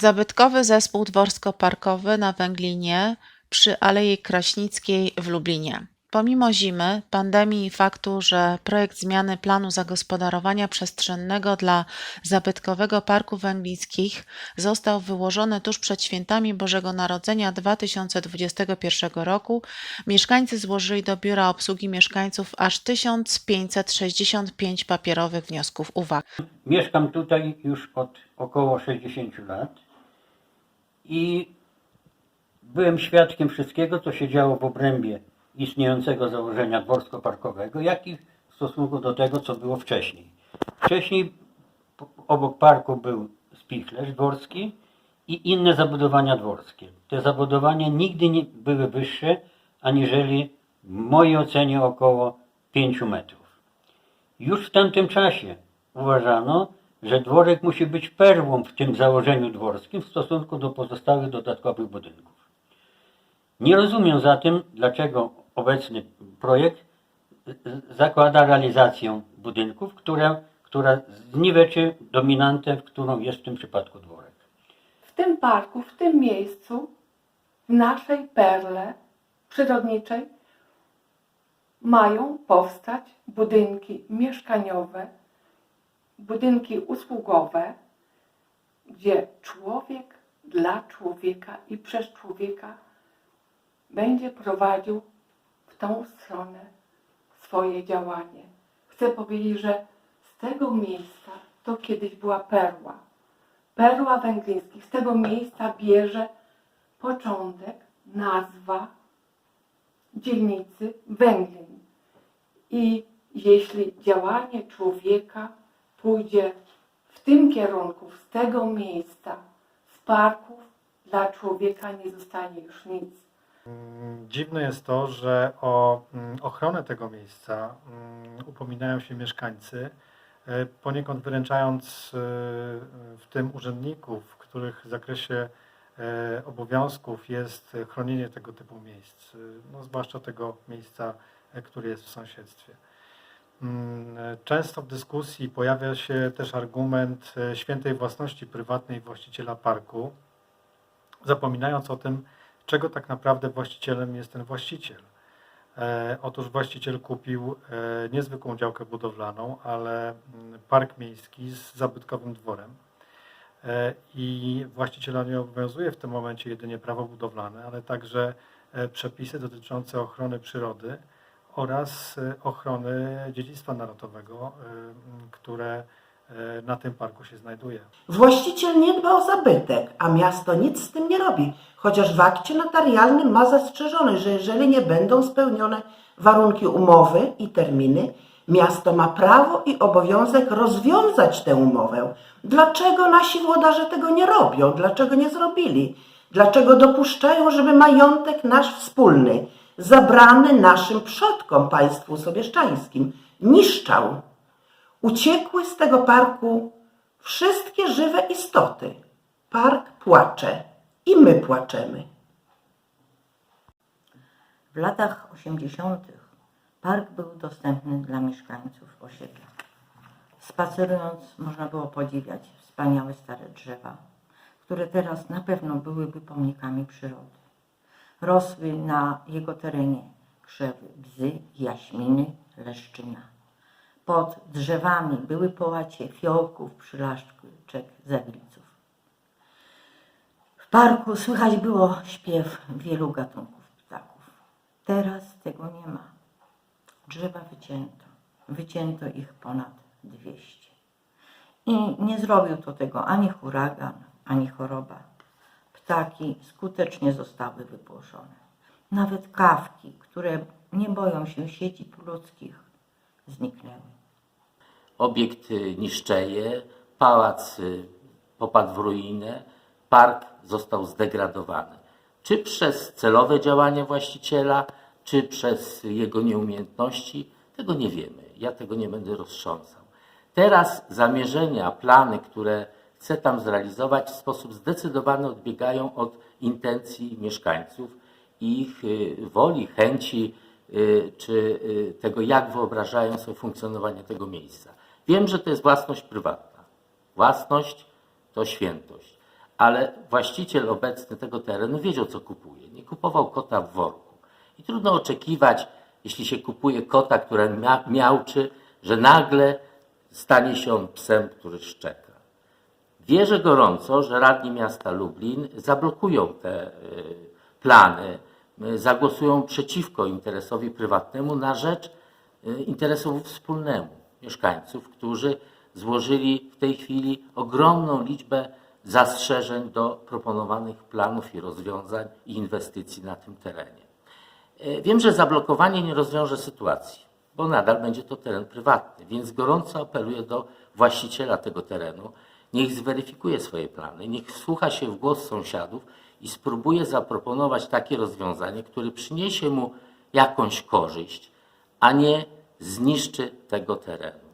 Zabytkowy Zespół Dworsko-Parkowy na Węglinie przy Alei Kraśnickiej w Lublinie. Pomimo zimy, pandemii i faktu, że projekt zmiany planu zagospodarowania przestrzennego dla Zabytkowego Parku Węglińskich został wyłożony tuż przed świętami Bożego Narodzenia 2021 roku, mieszkańcy złożyli do Biura Obsługi Mieszkańców aż 1565 papierowych wniosków uwag. Mieszkam tutaj już od około 60 lat i byłem świadkiem wszystkiego, co się działo w obrębie istniejącego założenia dworsko-parkowego, jak i w stosunku do tego, co było wcześniej. Wcześniej obok parku był spichlerz dworski i inne zabudowania dworskie. Te zabudowania nigdy nie były wyższe aniżeli w mojej ocenie około 5 metrów. Już w tamtym czasie uważano, że dworek musi być perłą w tym założeniu dworskim w stosunku do pozostałych dodatkowych budynków. Nie rozumiem zatem, dlaczego obecny projekt zakłada realizację budynków, która, która zniweczy dominantę, którą jest w tym przypadku dworek. w tym parku, w tym miejscu, w naszej perle przyrodniczej mają powstać budynki mieszkaniowe, budynki usługowe, gdzie człowiek dla człowieka i przez człowieka będzie prowadził w tą stronę swoje działanie. Chcę powiedzieć, że z tego miejsca to kiedyś była perła. Perła Węglińskich. Z tego miejsca bierze początek nazwa dzielnicy Węglin. I jeśli działanie człowieka pójdzie w tym kierunku, z tego miejsca, z parków, dla człowieka nie zostanie już nic. Mm, Dziwne jest to, że o mm, ochronę tego miejsca mm, upominają się mieszkańcy, e, poniekąd wyręczając e, w tym urzędników, których w zakresie e, obowiązków jest chronienie tego typu miejsc, no zwłaszcza tego miejsca, które jest w sąsiedztwie. Mm, e, Często w dyskusji pojawia się też argument e, świętej własności prywatnej właściciela parku, zapominając o tym, czego tak naprawdę właścicielem jest ten właściciel. E, otóż właściciel kupił niezwykłą działkę budowlaną, ale mm, park miejski z zabytkowym dworem. I właściciela nie obowiązuje w tym momencie jedynie prawo budowlane, ale także przepisy dotyczące ochrony przyrody oraz e, ochrony dziedzictwa narodowego, m, które e, na tym parku się znajduje. Właściciel nie dba o zabytek, a miasto nic z tym nie robi, chociaż w akcie notarialnym ma zastrzeżone, że jeżeli nie będą spełnione warunki umowy i terminy, miasto ma prawo i obowiązek rozwiązać tę umowę. Dlaczego nasi włodarze tego nie robią? Dlaczego nie zrobili? Dlaczego dopuszczają, żeby majątek nasz wspólny, zabrany naszym przodkom, państwu sobieszczańskim, niszczał? Uciekły z tego parku wszystkie żywe istoty. Park płacze i my płaczemy. W latach 80. park był dostępny dla mieszkańców osiedla. Spacerując można było podziwiać wspaniałe stare drzewa, które teraz na pewno byłyby pomnikami przyrody. Rosły na jego terenie krzewy bzy, jaśminy, leszczyna. Pod drzewami były połacie fiołków, przylaszczek, zawilców. W parku słychać było śpiew wielu gatunków ptaków. Teraz tego nie ma. Drzewa wycięto. Wycięto ich ponad 200. I nie zrobił to tego ani huragan, ani choroba. Ptaki skutecznie zostały wypłoszone. Nawet kawki, które nie boją się sieci ludzkich, zniknęły. Obiekt niszczeje, pałac popadł w ruinę, park został zdegradowany. Czy przez celowe działanie właściciela, czy przez jego nieumiejętności, tego nie wiemy. Ja tego nie będę roztrząsał. Teraz zamierzenia, plany, które chce tam zrealizować, w sposób zdecydowany odbiegają od intencji mieszkańców, ich y, woli, chęci, y, czy y, tego, jak wyobrażają sobie funkcjonowanie tego miejsca. Wiem, że to jest własność prywatna. Własność to świętość, ale właściciel obecny tego terenu wiedział, co kupuje. Nie kupował kota w worku. I trudno oczekiwać, jeśli się kupuje kota, który mia, miałczy, że nagle stanie się on psem, który szczeka. Wierzę gorąco, że radni miasta Lublin zablokują te y, plany, y, zagłosują przeciwko interesowi prywatnemu na rzecz y, interesu wspólnemu mieszkańców, którzy złożyli w tej chwili ogromną liczbę zastrzeżeń do proponowanych planów i rozwiązań i inwestycji na tym terenie. E, Wiem, że zablokowanie nie rozwiąże sytuacji, bo nadal będzie to teren prywatny, więc gorąco apeluję do właściciela tego terenu, niech zweryfikuje swoje plany, niech wsłucha się w głos sąsiadów i spróbuje zaproponować takie rozwiązanie, które przyniesie mu jakąś korzyść, a nie zniszczy tego terenu.